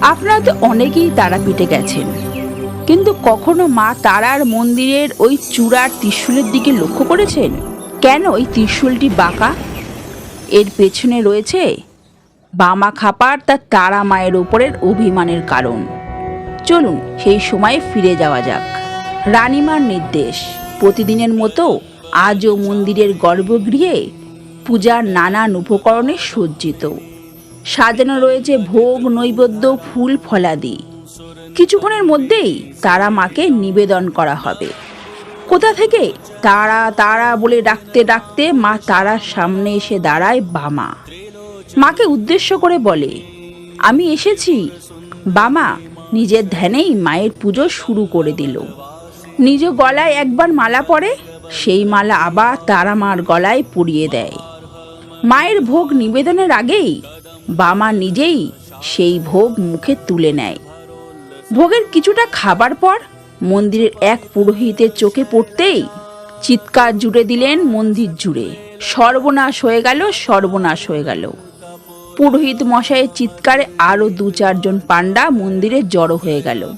আপনারা তো অনেকেই তারাপীঠে গেছেন। কিন্তু কখনো মা তারার মন্দিরের ওই চূড়ার ত্রিশূলের দিকে লক্ষ্য করেছেন? কেন ওই ত্রিশূলটি বাঁকা? এর পেছনে রয়েছে বামা খাপার তার তারা মায়ের ওপরের অভিমানের কারণ। চলুন সেই সময়ে ফিরে যাওয়া যাক। রানীমার নির্দেশ, প্রতিদিনের মতো আজও মন্দিরের গর্ভগৃহে পূজার নানান উপকরণে সজ্জিত। সাজানো রয়েছে ভোগ, নৈবেদ্য, ফুল, ফলাদি। কিছুক্ষণের মধ্যেই তারা মাকে নিবেদন করা হবে। কোথা থেকে? তারা তারা বলে ডাকতে ডাকতে মা তারার সামনে এসে দাঁড়ায় বামা। মাকে উদ্দেশ্য করে বলে, আমি এসেছি। বামা নিজের ধ্যানেই মায়ের পুজো শুরু করে দিল। নিজ গলায় একবার মালা পরে, সেই মালা আবার তারা মার গলায় পুড়িয়ে দেয়। মায়ের ভোগ নিবেদনের আগেই বামা নিজেই সেই ভোগ মুখে তুলে নেয়। ভোগের কিছুটা খাবার পর মন্দিরের এক পুরোহিতের চোখে পড়তেই চিৎকার জুড়ে দিলেন মন্দির জুড়ে। সর্বনাশ হয়ে গেল, সর্বনাশ হয়ে গেল। পুরোহিত মশাইয়ের চিৎকারে আরও দু চারজন পাণ্ডা মন্দিরে জড়ো হয়ে গেল।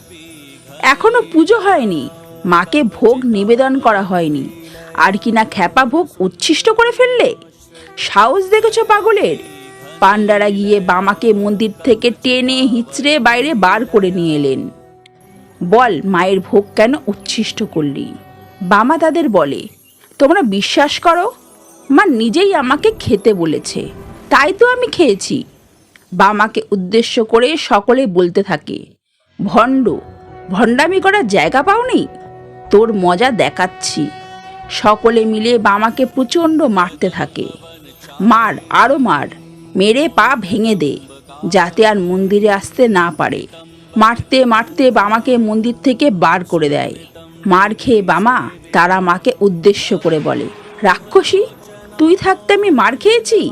এখনও পুজো হয়নি, মাকে ভোগ নিবেদন করা হয়নি। আর কিনা খ্যাপা ভোগ উচ্ছিষ্ট করে ফেললে? সাহস দেখেছ পাগলের? পাণ্ডারা গিয়ে বামাকে মন্দির থেকে টেনে হিচড়ে বাইরে বার করে নিয়ে এলেন। বল, মায়ের ভোগ কেন উচ্ছিষ্ট করলি? বামা তাদের বলে, তোমরা বিশ্বাস করো, মা নিজেই আমাকে খেতে বলেছে, তাই তো আমি খেয়েছি। বামাকে উদ্দেশ্য করে সকলে বলতে থাকে, ভণ্ড, ভণ্ডামি করার জায়গা পাওনি? তোর মজা দেখাচ্ছি। সকলে মিলে বামাকে প্রচণ্ড মারতে থাকে। মার আরও মার। মেরে পা ভেঙে দে, যাতে আর মন্দিরে আসতে না পারে। মারতে মারতে বামাকে মন্দির থেকে বার করে দেয়। মার খেয়ে বামা তারা মাকে উদ্দেশ্য করে বলে, রাক্ষসী, তুই থাকতে আমি মার খেয়েছি?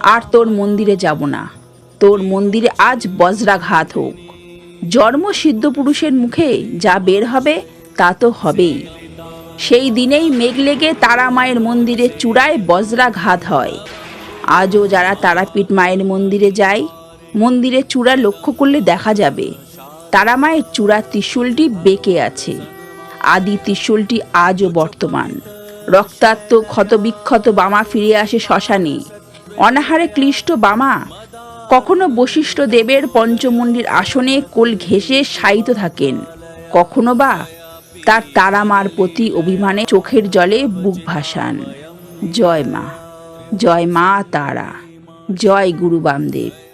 আর তোর মন্দিরে যাব না। তোর মন্দিরে আজ বজ্রাঘাত হোক। জন্ম সিদ্ধ পুরুষের মুখে যা বের হবে, তা তো হবেই। সেই দিনেই মেঘ লেগে তারা মায়ের মন্দিরে চূড়ায় বজ্রাঘাত হয়। আজও যারা তারাপীঠ মায়ের মন্দিরে যায়, মন্দিরে চূড়া লক্ষ্য করলে দেখা যাবে, তারা মায়ের চূড়া ত্রিশূলটি বেঁকে আছে। আদি ত্রিশূলটি আজও বর্তমান। রক্তাক্ত, ক্ষতবিক্ষত বামা ফিরে আসে শ্মশানে। অনাহারে ক্লিষ্ট বামা, কখনো বশিষ্ঠ দেবের পঞ্চমন্ডির আসনে কোল ঘেঁষে শায়িত থাকেন, কখনো বা তার তারামার প্রতি অভিমানে চোখের জলে বুক ভাসান। জয় মা। জয় মা তারা জয় গুরু বামদেব।